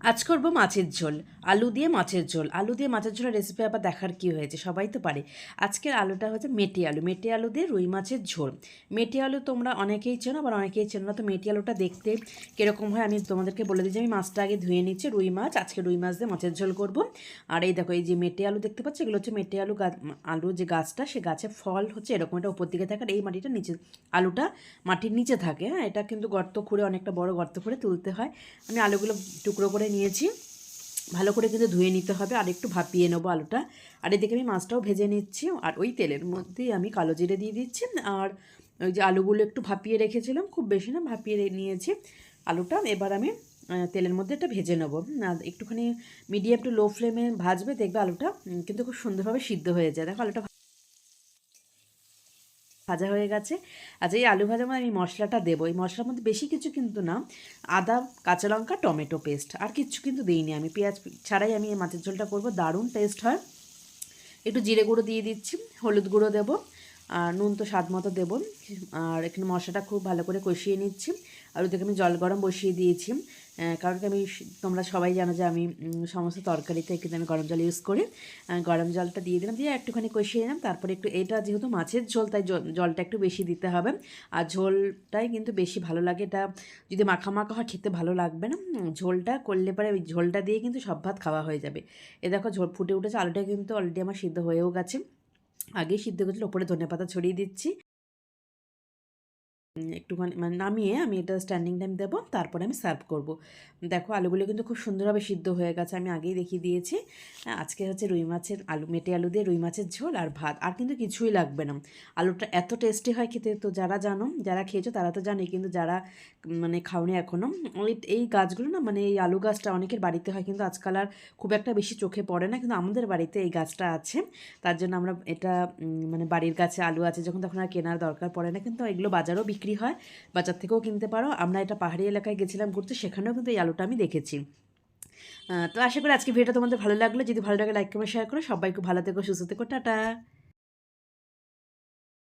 আজ করব মাছের ঝোল, আলু দিয়ে মাছের ঝোল। আলু দিয়ে মাছের ঝোলের রেসিপি আবার দেখার কি হয়েছে সবাই তো পারে। আজকের আলুটা হচ্ছে মেটি আলু মেটি আলু দিয়ে রুই মাছের ঝোল। মেটি আলু তোমরা অনেকেই চেনো, আবার অনেকেই চেনো না, তো মেটি আলুটা দেখতে কীরকম হয় আমি তোমাদেরকে বলে দিচ্ছি আমি মাছটা আগে ধুয়ে নিচ্ছি, রুই মাছ, আজকে রুই মাছ দিয়ে মাছের ঝোল করব। আর এই দেখো, এই যে মেটে আলু দেখতে পাচ্ছ, এগুলো হচ্ছে মেটে আলু আলু যে গাছটা, সে গাছে ফল হচ্ছে এরকম এটা উপর দিকে থাকে, আর এই মাটিটা নিচে, আলুটা মাটির নিচে থাকে। হ্যাঁ এটা কিন্তু গর্ত খুঁড়ে, অনেকটা বড় গর্ত খুঁড়ে তুলতে হয়। আমি আলুগুলো টুকরো করে নিয়েছি। ভালো করে কিন্তু ধুয়ে নিতে হবে আর একটু ভাপিয়ে নেব আলুটা। আর এদিকে আমি মাছটাও ভেজে নিচ্ছি আর ওই তেলের মধ্যেই আমি কালো জিরে দিয়ে দিচ্ছি। আর ওই যে আলুগুলো একটু ভাপিয়ে রেখেছিলাম, খুব বেশি না, ভাপিয়ে নিয়েছি আলুটা। এবার আমি তেলের মধ্যে এটা ভেজে নেব। একটুখানি মিডিয়াম টু লো ফ্লেমে ভাজবে, দেখবে আলুটা কিন্তু খুব সুন্দরভাবে সিদ্ধ হয়ে যায়। দেখো আলুটা ভাজা হয়ে গেছে। আচ্ছা এই আলু ভাজার মধ্যে আমি মশলাটা দেবো। এই মশলার মধ্যে বেশি কিছু কিন্তু না, আদা, কাঁচা লঙ্কা, টমেটো পেস্ট আর কিছু কিন্তু দিইনি আমি। পেঁয়াজ ছাড়াই আমি এই মাছের ঝোলটা করব। দারুণ টেস্ট হয়। একটু জিরে গুঁড়ো দিয়ে দিচ্ছি, হলুদ গুঁড়ো দেবো। আর নুন তো স্বাদ মতো দেবো। আর এখানে মশলাটা খুব ভালো করে কষিয়ে নিচ্ছি। আর ওদিকে আমি জল গরম বসিয়ে দিয়েছি। কারণ আমি তোমরা সবাই জানো যে আমি সমস্ত তরকারিতে কিন্তু আমি গরম জল ইউজ করি। গরম জলটা দিয়ে দিলাম, দিয়ে একটুখানি কষিয়ে নিলাম। তারপরে একটু, এটা যেহেতু মাছের ঝোল, তাই জলটা একটু বেশি দিতে হবে। আর ঝোলটাই কিন্তু বেশি ভালো লাগে। এটা যদি মাখা মাখা হয়, খেতে ভালো লাগবে না। ঝোলটা করলে পরে ওই ঝোলটা দিয়ে কিন্তু সব ভাত খাওয়া হয়ে যাবে। এ দেখো, ঝোল ফুটে উঠেছে। আলুটা কিন্তু অলরেডি আমার সিদ্ধ হয়েও গেছে। আগেই সিদ্ধ করেছিল ওপরে ধনে পাতা ছড়িয়ে দিচ্ছি। একটুখানি মানে নামিয়ে আমি এটা স্ট্যান্ডিং টাইম দেবো, তারপরে আমি সার্ভ করব। দেখো, আলুগুলো কিন্তু খুব সুন্দরভাবে সিদ্ধ হয়ে গেছে, আমি আগেই দেখিয়ে দিয়েছি। আজকে হচ্ছে রুই মাছের আলু, মেটে আলু দিয়ে রুই মাছের ঝোল আর ভাত, আর কিন্তু কিছুই লাগবে না। আলুটা এত টেস্টি হয় খেতে, তো যারা জানো, যারা খেয়েছো তারা তো জানে কিন্তু যারা মানে খাওনি এখনও এই গাছগুলো না মানে এই আলু গাছটা অনেকের বাড়িতে হয়, কিন্তু আজকাল আর খুব একটা বেশি চোখে পড়ে না, কিন্তু আমাদের বাড়িতে এই গাছটা আছে। তার জন্য আমরা এটা মানে বাড়ির কাছে আলু আছে, যখন তখন আর কেনার দরকার পড়ে না, কিন্তু এগুলো বাজারও বিক্রি হয়, বাজার থেকেও কিনতে পারো। আমরা এটা পাহাড়ি এলাকায় গেছিলাম ঘুরতে, সেখানেও কিন্তু এই আলুটা আমি দেখেছি। তো আশা করি আজকে ভিডিওটা তোমাদের ভালো লাগল। যদি ভালো লাগে লাইক করে শেয়ার করো। সবাইকে ভালো থেকো, সুস্থ থেকো, টাটা।